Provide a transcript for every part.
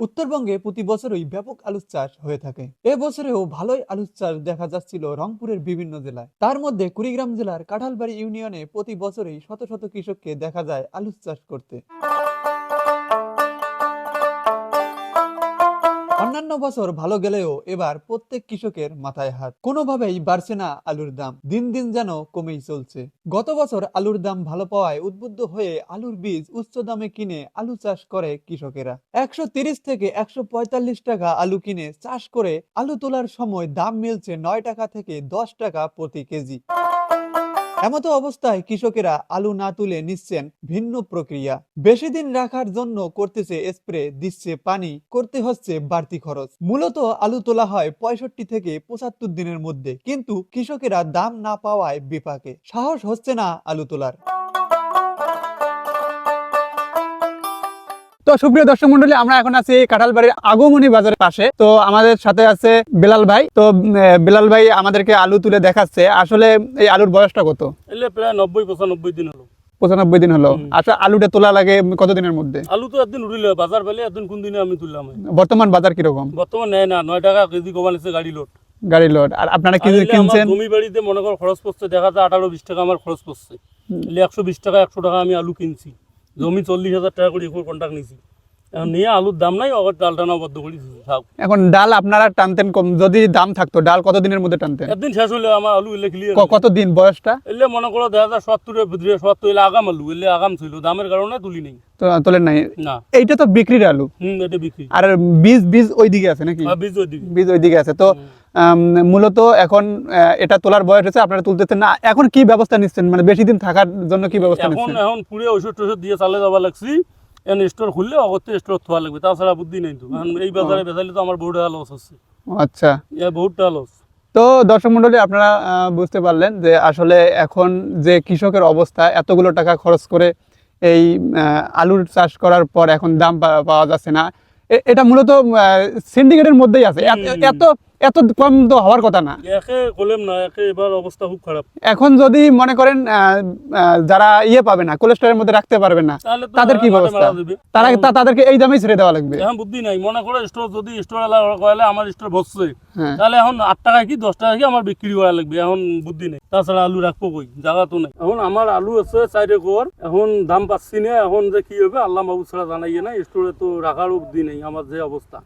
উত্তরবঙ্গে প্রতি বছরই ব্যাপক আলু চাষ হয়ে থাকে। এ বছরেও ভালোই আলু চাষ দেখা যাচ্ছিল রংপুরের বিভিন্ন জেলায়। তার মধ্যে কুড়িগ্রাম জেলার কাঁঠালবাড়ি ইউনিয়নে প্রতি বছরই শত শত কৃষককে দেখা যায় আলু চাষ করতে। অন্যান্য বছর ভালো গেলেও এবার প্রত্যেক কৃষকের মাথায় হাত। কোনোভাবেই বাড়ছে না আলুর দাম। দিন দিন যেন কমেই চলছে। গত বছর আলুর দাম ভালো পাওয়ায় উদ্বুদ্ধ হয়ে আলুর বীজ উচ্চ দামে কিনে আলু চাষ করে কৃষকেরা। একশো তিরিশ থেকে একশো পঁয়তাল্লিশ টাকা আলু কিনে চাষ করে আলু তোলার সময় দাম মিলছে নয় টাকা থেকে দশ টাকা প্রতি কেজি। এমত অবস্থায় কৃষকেরা আলু না তুলে নিচ্ছেন ভিন্ন প্রক্রিয়া। বেশি দিন রাখার জন্য করতেছে স্প্রে, দিচ্ছে পানি, করতে হচ্ছে বাড়তি খরচ। মূলত আলু তোলা হয় পঁয়ষট্টি থেকে পঁচাত্তর দিনের মধ্যে, কিন্তু কৃষকেরা দাম না পাওয়ায় বিপাকে। সাহস হচ্ছে না আলু তোলার। তো সুপ্রিয় দর্শক মন্ডলী আমরা এখন আছি কাঁঠালবাড়ির আগমনী বাজারের পাশে। তো আমাদের সাথে আছে বিলাল ভাই। তো বিলাল ভাই আমাদেরকে আলু তুলে দেখাচ্ছে। আসলে এই আলুর বয়সটা কত? প্রায় নব্বই পঁচানব্বই দিন হলো। পঁচানব্বই দিন হলো। আচ্ছা আলুটা তোলা লাগে কত দিনের মধ্যে? আলু তো একদিন উঠিল বাজার পেলে একদিন কোন দিনে আমি তুললাম। বর্তমান বাজার কীরকম? বর্তমান নেয় না নয় টাকা কেজি কমানিছে গাড়ি লোড গাড়ি লোড আর আপনারা কি কিনছেন? জমি বাড়িতে মনে কর খরচ পড়ছে দেখা যায় আঠারো বিশ টাকা আমার খরচ পড়ছে। একশো বিশ টাকা একশো টাকা আমি আলু কিনছি। জমি চল্লিশ হাজার টাকা করে এখন কন্ট্রাক্ট নিছি এখন নিয়ে আলুর দাম নাই আবার ডাল টানা বদ্ধ করে থাক। এখন ডাল আপনারা টানতেন কম যদি দাম থাকতো ডাল কত দিনের মধ্যে টানতেন? একদিন শেষ হলে আমার আলু এলে ক্লিয়ার কত দিন বয়সটা? এলে মনে করো যায় সত্তরের ভিতরে সত্তর এলে আগাম আলু এলে আগাম ছিল দামের কারণে তুলি নেই। তোলেন নাই? না। এইটা তো বিক্রির আলু। হুম এটা বিক্রি। আর বীজ বীজ ওই দিকে আছে নাকি? আর বীজ ওই দিকে বীজ আছে। তো মূলত এখন এটা তোলার বয়স হয়েছে আপনারা তুলতেছেন না। এখন কি ব্যবস্থা নিচ্ছেন? মানে বেশি দিন থাকার জন্য কি ব্যবস্থা এখন এখন পুরে ওষুধ টষুধ দিয়ে চালে যাওয়া লাগছি। এখন স্টোর খুললে অগত্যে স্টোর থোয়া লাগবে। তাছাড়া বুদ্ধি নেই তো। এখন এই বাজারে তো আমার বহুত টাকা লস হচ্ছে আচ্ছা। এ বহুত টাকা লস তো দর্শক মন্ডলী আপনারা বুঝতে পারলেন যে আসলে এখন যে কৃষকের অবস্থা এতগুলো টাকা খরচ করে এই আলুর চাষ করার পর এখন দাম পাওয়া যাচ্ছে না। এটা মূলত সিন্ডিকেটের মধ্যেই আছে। এত-। এত কম তো হওয়ার কথা না। একে না এবার অবস্থা খুব খারাপ। এখন যদি মনে করেন যারা ইয়ে পাবে না কোলেস্ট্রলের মধ্যে রাখতে পারবে না তাহলে তাদের কি ব্যবস্থা তারা তাদেরকে এই দামেই ছেড়ে দেওয়া লাগবে। এখন বুদ্ধি নাই মনে করে স্টোর যদি স্টোর কয়লে আমার স্টোর বসছে। হ্যাঁ। তাহলে এখন আট টাকা কি দশ টাকা কি আমার বিক্রি করা লাগবে এখন বুদ্ধি নেই। তাছাড়া আলু রাখব কই জায়গা তো নেই। এখন আমার আলু আছে চাইরে এখন দাম পাচ্ছি না এখন যে কি হবে আল্লাহ বাবু ছাড়া জানাইয়ে না স্টোরে তো রাখারও বুদ্ধি নেই আমার যে অবস্থা।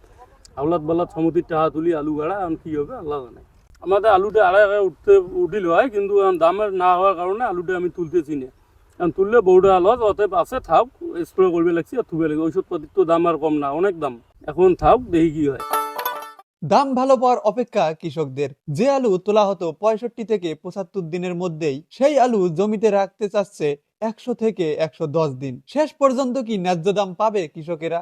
আওলাদ বাল্লাদ সমিতির টাকা তুলি, আলু গাড়া, এখন কি হবে? আল্লাহ জানে। আমাদের আলুটা আড়াই আড়াই উঠতে উঠিল হয়, কিন্তু দামের না হওয়ার কারণে আলুটা আমি তুলতেছি না। এখন তুললে বউটা লস অতএব আছে, থাক স্প্রে করবে লাগছি আর থুবে লাগবে। ওষুধ পাতির তো দাম আর কম না, অনেক দাম। এখন থাক, দেখি কি হয়। দাম ভালো পাওয়ার অপেক্ষা কৃষকদের। যে আলু তোলা হতো পঁয়ষট্টি থেকে পঁচাত্তর দিনের মধ্যেই, সেই আলু জমিতে রাখতে চাচ্ছে একশো থেকে একশো দশ দিন। শেষ পর্যন্ত কি ন্যায্য দাম পাবে কৃষকেরা?